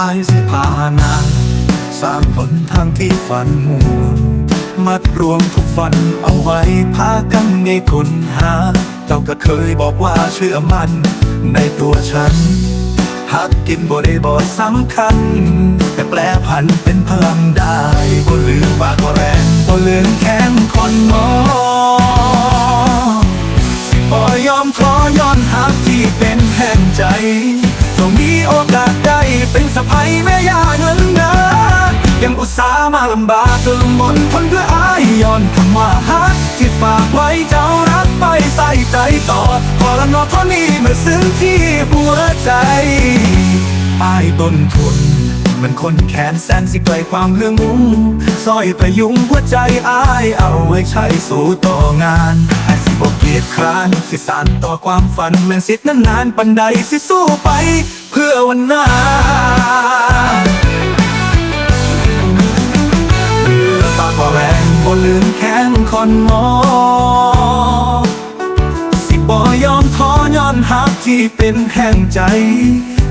อายสิพานางสร้างผลทางที่ฝันมัวมัดรวมทุกฝันเอาไว้พากันในค้นหา เจ้าก็เคยบอกว่าเชื่อมัน ในตัวฉันหักกินบ่ได้บ่สำคัญ แต่แปลพันเป็นพลังได้บ่ลืมปากบ่แรงบ่ลืมแข้งคนมองบ่ยอมขอย้อนหักที่เป็นแห่งใจ ต้องมีโอกาสได้เป็นสะพ้ยแม่ยาเงินนะยังอุตส่าห์มาลำบากจนหมดคนเพื่ออายย้อนคำว่าฮักที่ฝากไว้เจ้ารักไปใส่ใจต่อพอละนอเท่านี้มาซึ้งที่หัวใจอายต้นทุนมันคนแขนแสนสิไกลความเรื่องมุ้งซอยประยุงหัวใจอายเอาไว้ใช้สู่ต่องานไอ้สิบอกเกี ยรติคร้านสิสานต่อความฝันแม่นสิทธิ์นั้นนานปันใดสิสู้ไป เพื่อวันหน้าเหลือตาก็แรงบ่ลืมแข้งคนมอ สิบ่ยอมท้อย้อนหักที่เป็นแห่งใจ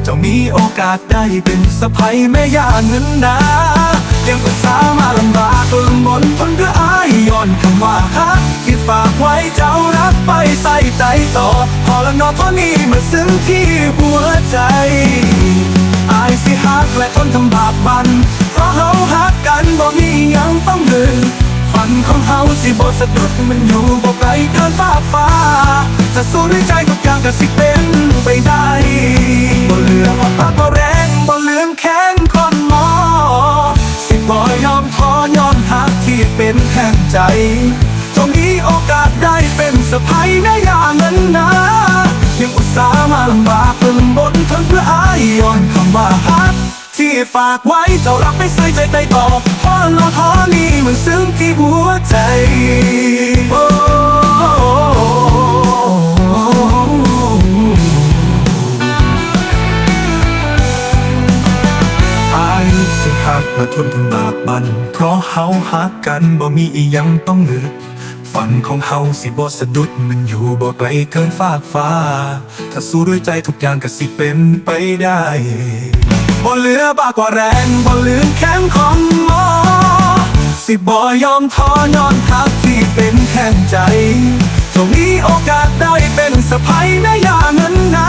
เจ้ามีโอกาสได้เป็นสะพ้ยแม่ย่าเงินนายังอุตสามาลำบากจนหมดทนเพื่ออายย้อนคำว่าฮักที่ฝากไว้เจ้า ไปใส่ใจต่อ พอละนอเท่านี้มาซึ้งที่หัวใจอายสิฮักและทนทำบาปบัน เพราะเฮาฮักกันบ่มียังต้องลืมฝันของเฮาสิบ่สะดุดมันอยู่บ่ไกลเกินฟ้าฟ้าจะสู้ด้วยใจทุกอย่างก็สิเป็นไปได้บ่เหลือว่าปากบ่แรงบ่เหลือแข้งคนหมอ สิบ่ยอมท้อย้อนหักที่เป็นแห่งใจ จงมีโอกาสได้เป็นสะพ้ยแม่ยาเงินนะยังอุตส่าห์มาลำบากเพิ่มบนทนเพื่ออายย้อนคำว่าฮักที่ฝากไว้เจ้ารับไม่ใส่ใจใจต่อเพราะเราท้อนี้มันซึ้งที่หัวใจโอ้อายสิหักและทนทำบากบันเพราะเฮาหักกันบ่มีอียังต้องเหลือ ฝันของเฮาสิบ่สะดุดมันอยู่บ่ไกลเกินฟากฟ้า ถ้าสู้ด้วยใจทุกอย่างก็สิเป็นไปได้บ่เหลือบากกว่าแรงบ่ลืมแข้งของหมอ สิบ่ยอมท้อยอนหักที่เป็นแห่งใจจงมีโอกาสได้เป็นสะพ้ยแม่ยาเงินนา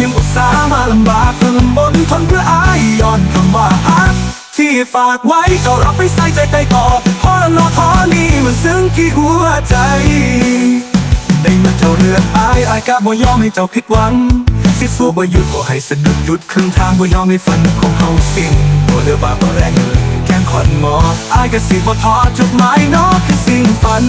ยังอุตส่าห์มาลำบากเพิ่มบนทนเพื่ออายย้อนคำว่าฮักที่ฝากไว้เจ้ารับไปใส่ใจใจต่อ เราะละนอท้อนี้มันซึ้งที่หัวใจได้มาเจ้าเรืออายอายกะบ่ยอมให้เจ้าผิดหวังสิสู้บ่หยุดบ่ให้สะดุดหยุดครึ่งทางบ่ยอมให้ฝันของเฮาสิ้นบ่เหลือบาบ่แรงเลยแค่ขอนมออายกะสิบ่ท้อจุดหมายนาะคือสิ่งฝัน